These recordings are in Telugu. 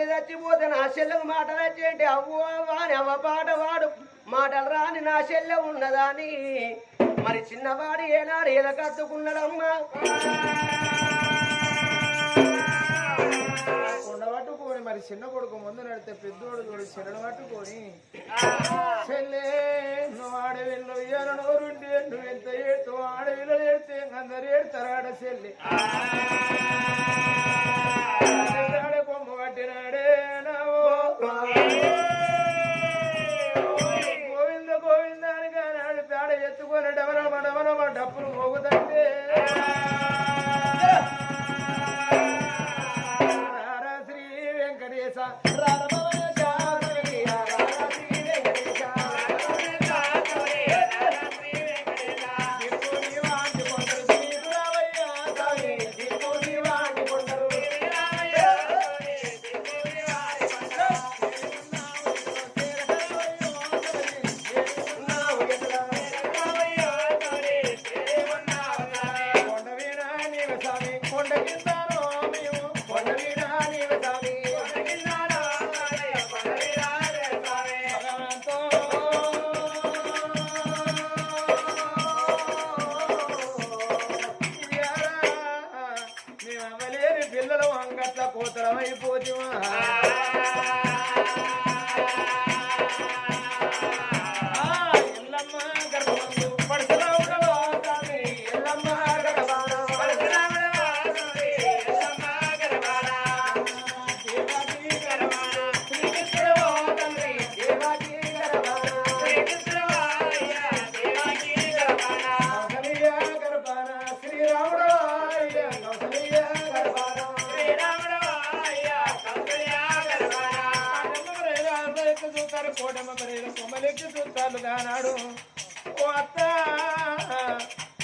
తల్లి చచ్చిపోతే నా చెల్లెకు మాటలు వచ్చేంటి అవ్వ అని అవ్వ పాట వాడు. మాటలు రాని నా చెల్లె ఉన్నదాని. మరి చిన్నవాడు ఏనాడు ఎలా కత్తుకున్నాడమ్మా కొండ పట్టుకొని మరి చిన్న కొడుకు ముందు నడితే పెద్దోడు చూడు చెరడు పట్టుకొని. చెల్లే నువ్వు ఆడవిల్లు నోరుండి నువ్వు ఎంత ఏడుతూ ఆడవిల్లు ఏడితే అందరు ఏడుతారు ఆడ చెల్లి. పట్టినాడే నావో. గోవింద గోవింద అని కానాడు పేడ ఎత్తుకొని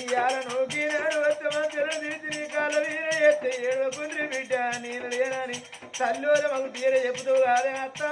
ఇయాల నూకినాడు వచ్చ మధ్యలో కాల వీర ఎత్తే బిడ్డ నేను లేనని మాకు తీర చెబుతూ కాదే అత్త.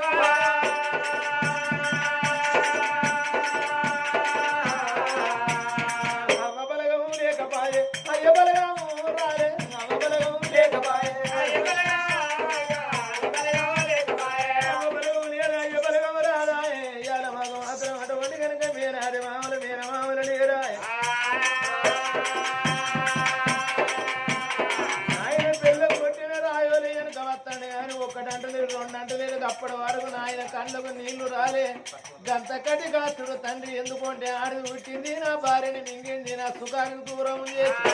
గంతకటి కాస్తుడు తండ్రి ఎందుకంటే ఆడి పుట్టింది నా భార్యని మింగింది నా సుఖానికి దూరం చేసి.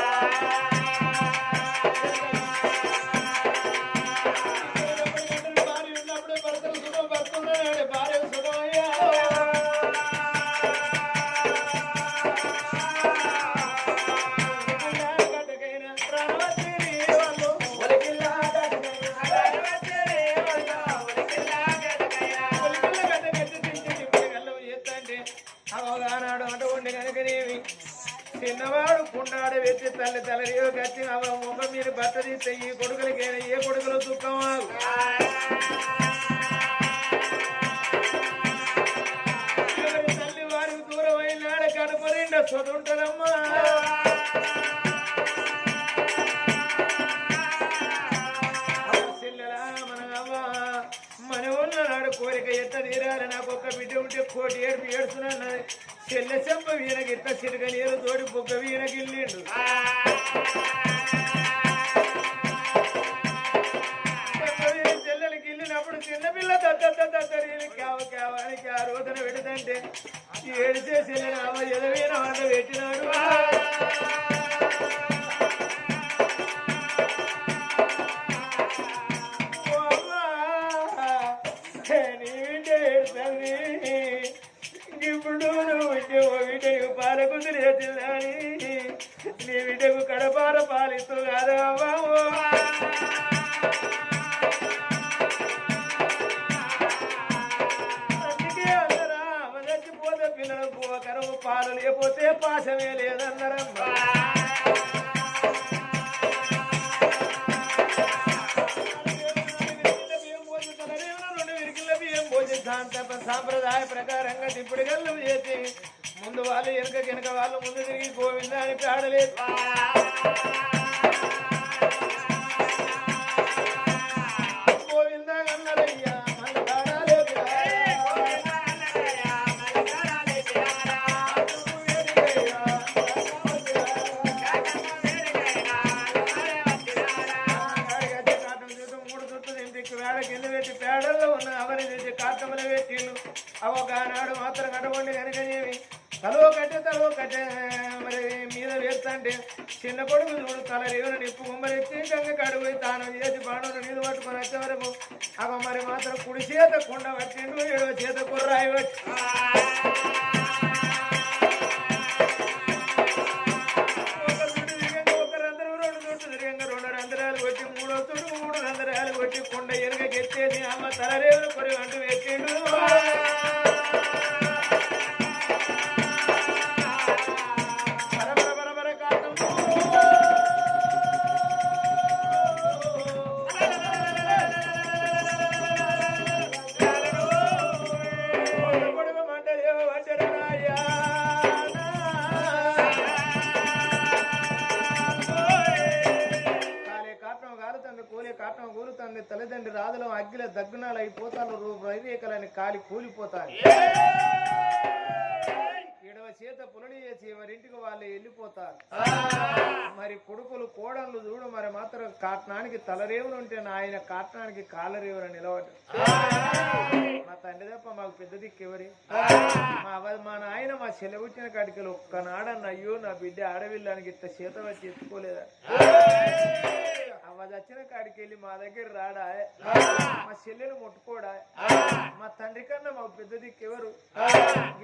కడుపు నిండా చదువుంటారమ్మా మన అవ్వ కోరిక ఎత్త తీరా నాకు ఒక్క బిడ్డ ఉంటే కోటి ఏడుపు ఏడుస్తున్నది చెల్లె చెంప వీణకి ఇట్ట చిరుగ నీరు తోడి బొగ్గ వీణకి వెళ్ళిండు కేవానికి ఆ రోజున పెడతంటే వంట పెట్టినాడు. ఇప్పుడు నువ్వు ఉంటే ఓ బిడ్డకు నీ విటకు కడపార పాలిస్తూ కాదా బాబు లేకపోతే పాశమే లేదన్నారమ్మా. సాంప్రదాయ ప్రకారంగా ఇప్పుడు గల్లు చేసి ముందు వాళ్ళు వెనుక వెనుక వాళ్ళు ముందు తిరిగి గోవింద అని అవగానాడు మాత్రం ఒక ఆనాడు మాత్రం కట్టబండి కనుకనేవి తలో కట్టే తలో కట్టే. మరి మీద వేస్తుంటే చిన్న కొడుకు చూడు తల రేవున నిప్పు గుమ్మరెత్తి గంగ కడుగు తాను చేసి బాణులు నీళ్ళు పట్టుకొని వచ్చే వరకు అవ మరి మాత్రం కుడి చేత కుండ పట్టిండు ఏడో చేత కుర్రాయి పట్టి కొట్టి ఎనక ఎత్తేసి అమ్మ తలరేవులు కొరి అంటూ ఎక్కిండు అయిపోతాను రూపు రైరేకలని కాలి కూలిపోతాను. ఎడవ చేత పులని చేసి ఎవరింటికి వాళ్ళు వెళ్ళిపోతారు. మరి కొడుకులు కోడళ్ళు చూడు మరి మాత్రం కాటనానికి తలరేవులు ఉంటే నాయన కాటనానికి కాలరేవులు నిలబడ్డ మా తండ్రి తప్ప మాకు పెద్ద దిక్కు ఎవరి? మా నాయన మా చెలవుచ్చిన కాడికి ఒక్కనాడన్న అయ్యో నా బిడ్డ ఆడవిల్లానికి ఇంత చేత వచ్చి ఎత్తుకోలేదా అవ్వ చచ్చిన కాడికి వెళ్ళి మా దగ్గర రాడా? మా చెల్లెలు ముట్టుకోడా? మా తండ్రి కన్నా మా పెద్ద దిక్కు ఎవరు?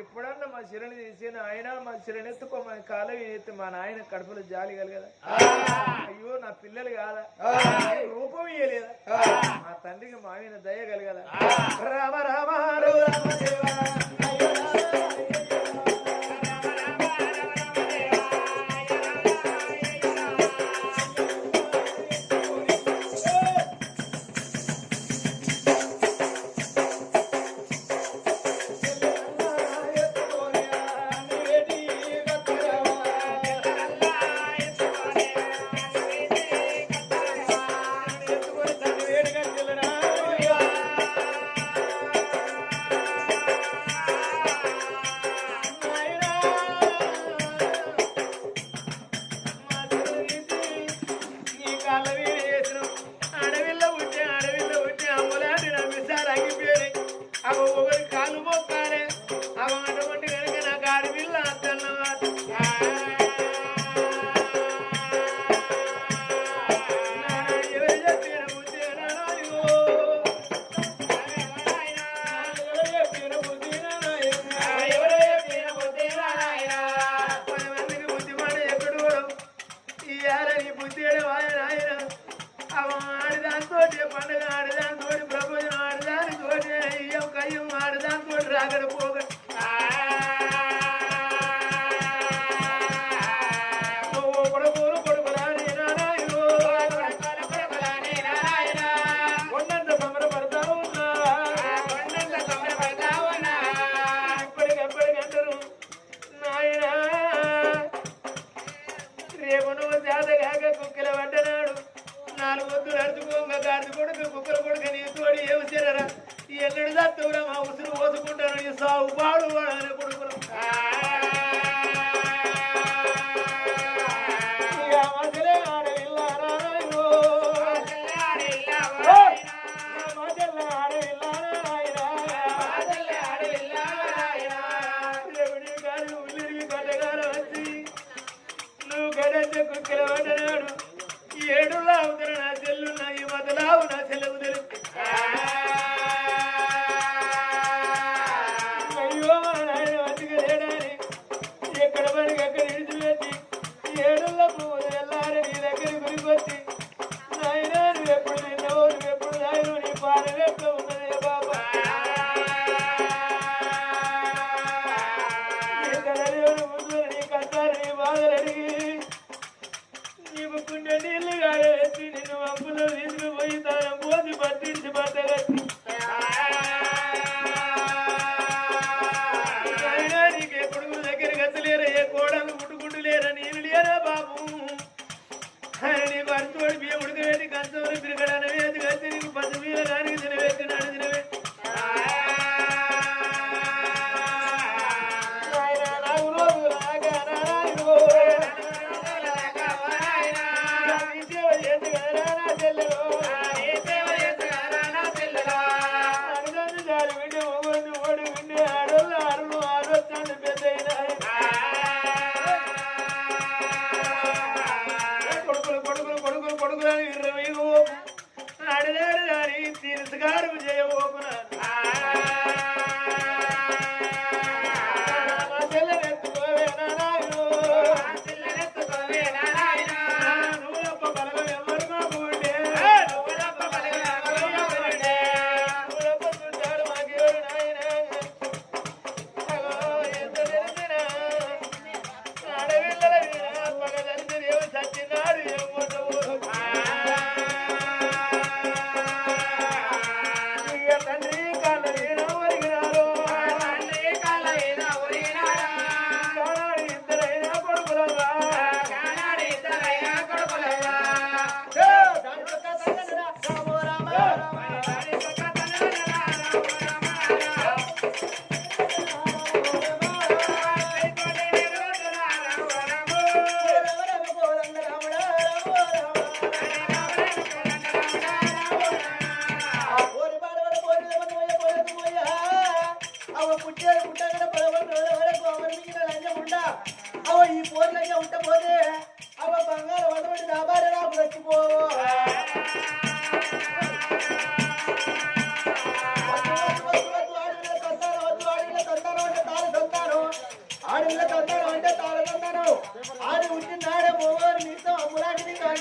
ఇప్పుడన్నా మా శిరని తీసి ఆయన మా శిరని ఎత్తుకో మా కాలం ఎత్తి మా నాయన కడుపులో జాలి కలగదా? అయ్యో నా పిల్లలు కాదా? రూపం ఇయ్యలేదా? మా తండ్రికి మా ఆయన దయ కలగదా? రామ రామ రామ ఆడ పుట్టిన ఆడే పోవాలి నీతో అమ్ములాంటిది కాదు.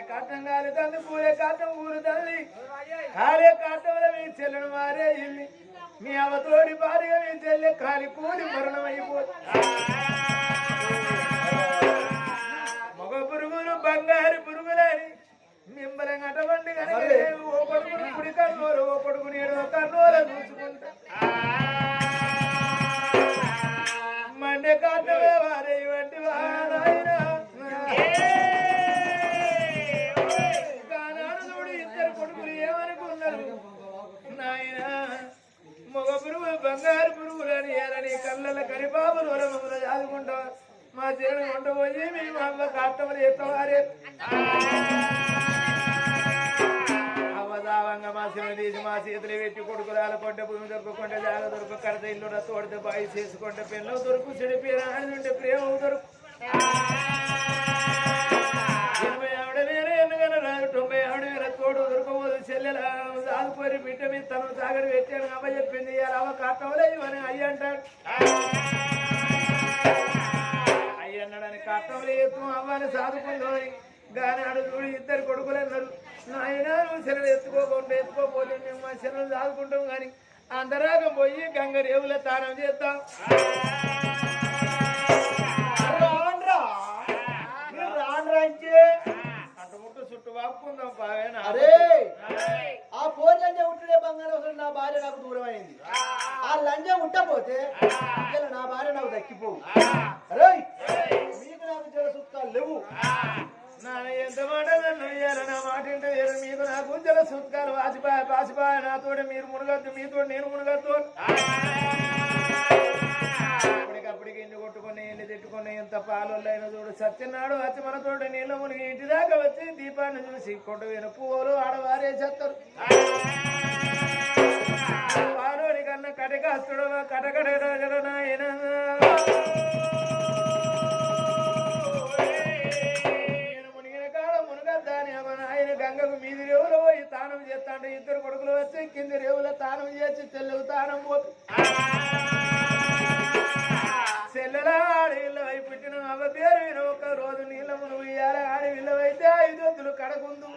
కార్యకాటం కాలే తల్లి పూలేకాటం ఊరు తల్లి కార్యకాటంలో మీ చెల్లెను మారే ఇవి మీ అవతోడి భార్య మీ చెల్లె కాలి కూలి మరణం మగ పురుగులు బంగారు పురుగులని మిమ్మల్ని అటువంటి కనుక ఓ కొడుకుని కుడి కన్నోరు ఓ కొడుకుని ఏడో కన్నోర చూసుకుంటా మండే కాటం కళ్ళ కరిపాపు నూరమ్మల చాదుకుంటాం మా దేవుడు వంట పోయి మేము అమ్మ కట్టమని ఎత్తవారే. అవదావంగా మా శివ తీసి మా చేతులు పెట్టి కొడుకురాల కొండ భూమి దొరకకుండా జాగ దొరకు కడత ఇల్లు తోడితే బాయి చేసుకుంటే పిల్లలు దొరుకు చెడిపి రాని ప్రేమ దొరుకు. తోడు దొరకబోదు చెల్లెల ఆదుకోరి బిడ్డ మీద తను తాగడి పెట్టాను అమ్మ చెప్పింది. అవ అవ్వ కట్టవలే అని అయ్య అంటాడు. అయ్య అన్నాడని కట్టవలే ఎత్తు అవ్వని సాదుకుందని కానీ ఆడు చూడు ఇద్దరు కొడుకులు అన్నారు నాయన నువ్వు చెల్లెలు ఎత్తుకోకుండా ఎత్తుకోపోతే మేము మా చెల్లెలు సాదుకుంటాం కానీ అందరాగం పోయి గంగ రేవుల తానం చేస్తాం. ఉంటపోతే ఇలా నా భార్య నాకు దక్కిపోవు. మీకు నాకు జల సుఖాలు లేవు. నా ఎంత మాట నా మాట మీకు నాకు జల సూత్కాలు వాసిపాయ పాసిపాయ నాతోటి మీరు మునగద్దు మీతో నేను మునగద్దు. అప్పటికప్పటికి ఎన్ని కొట్టుకుని ఎన్ని తిట్టుకుని ఎంత పాలైన చూడు సత్యనాడు వచ్చి మనతోటి నీళ్ళ మునిగి ఇంటి దాకా వచ్చి దీపాన్ని చూసి కొట్టు విన పువ్వులు ఆడవారే చేస్తారు. పాలోని కన్నా కటకాస్తుడు కటకట నాయన. నేను మునిగిన అమ్మ ఆయన గంగకు మీది రేవులో పోయి తానం చేస్తాంటే ఇద్దరు కొడుకులు వచ్చి కింది రేవులో తానం చేసి చెల్లెవు తానం పోతు చెల్లెల ఆడవిల్ల వై పుట్టిన అవ్వ పేరు విన ఒక రోజు నీళ్ళ మునుగు ఇయ్యాల ఆడవిల్ల అయితే ఐదు వందలు కడకుందు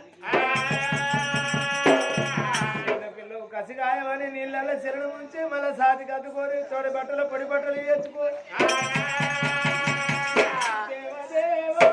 కసిగాయమని నీళ్ళల్లో చెరడు ముంచి మళ్ళీ సాతి కట్టుకొని తోడి బట్టలు పొడి బట్టలు వేసుకొని దేవదేవో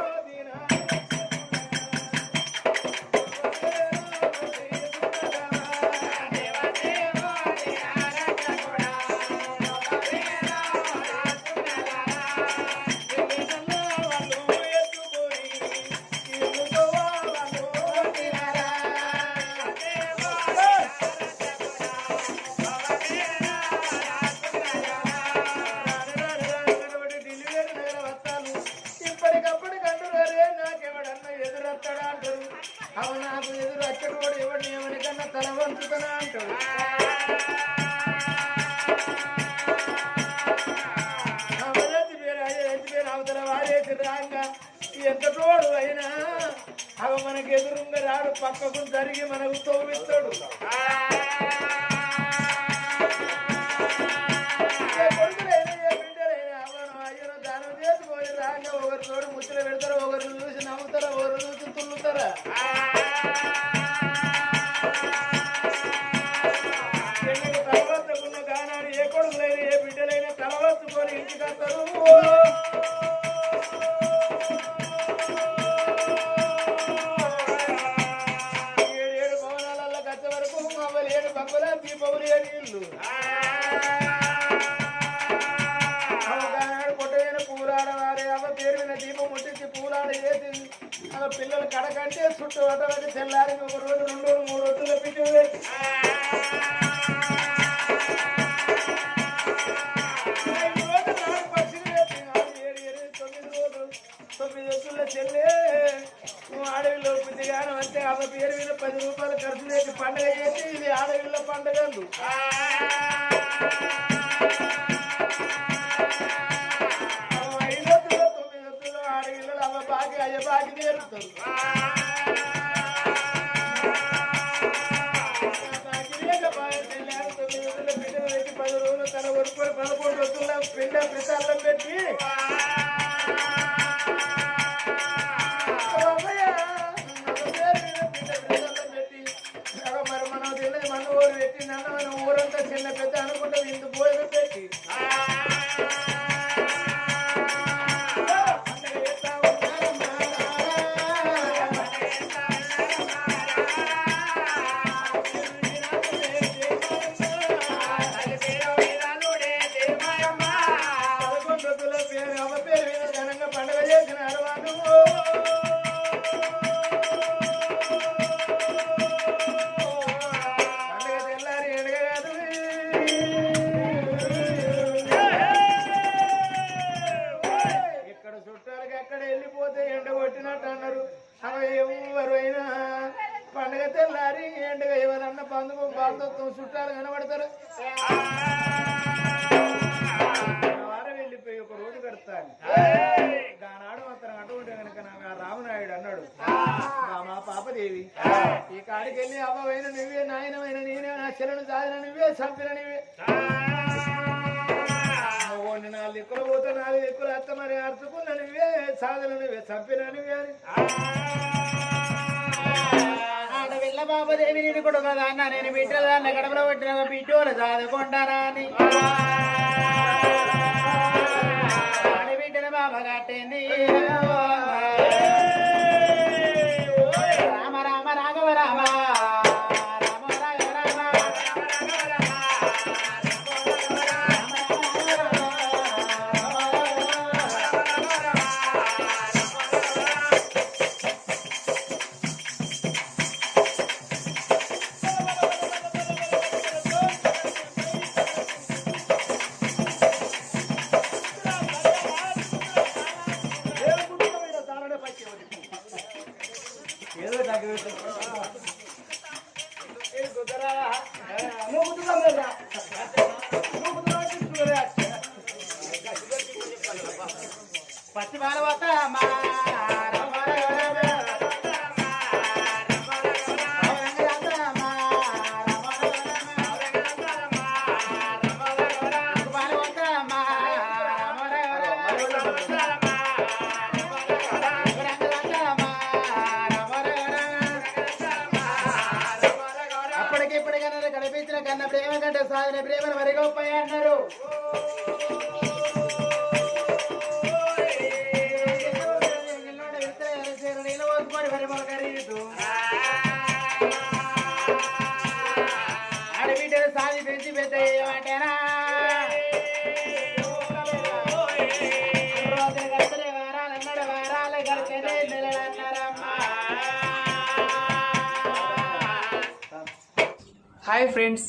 తొమ్మిది రోజుల నువ్వు అడవిలో బుద్ధిగానం అంటే ఆమె పేరు మీద పది రూపాయలు ఖర్చు చేసి పండగ చేసి ఇది అడవిలో పండగలు ఐదు తొమ్మిది ఆరు అమ్మ బాకి అయ్య బాకి నేర్పుతారు పెట్టి పది రోజులు తన వరకు పదకొండు వద్దుల పిండ పెట్టి ఊరంతా పెద్ద కనుక నాకు ఆ రామనాయుడు అన్నాడు "ఆ. మా పాపదేవి ఈ కాడికి వెళ్ళి అవ్వవైన నువ్వే నాయనమైన నేనే నా చెల్లెను సాధిన నువ్వే చంపిన నువ్వే. నాలుగు దిక్కులు పోతే నాలుగు దిక్కులు అత్త మరి అర్థకున్న నువ్వే సాధన నువ్వే చంపిన నువ్వే అని. ఆడపిల్ల బాబదేవి నేను కూడా కదా అన్న? నేను బిడ్డల దాన్ని గడపలో పెట్టిన బిడ్డోలు చదువుకుంటారా అని. ఆడబిడ్డల బాబ కట్టింది. అనే ప్రేమను మరి అన్నారు ఆడబిడ్డలు సాగి పెంచి పెద్ద ఏమంటేనా హాయ్ ఫ్రెండ్స్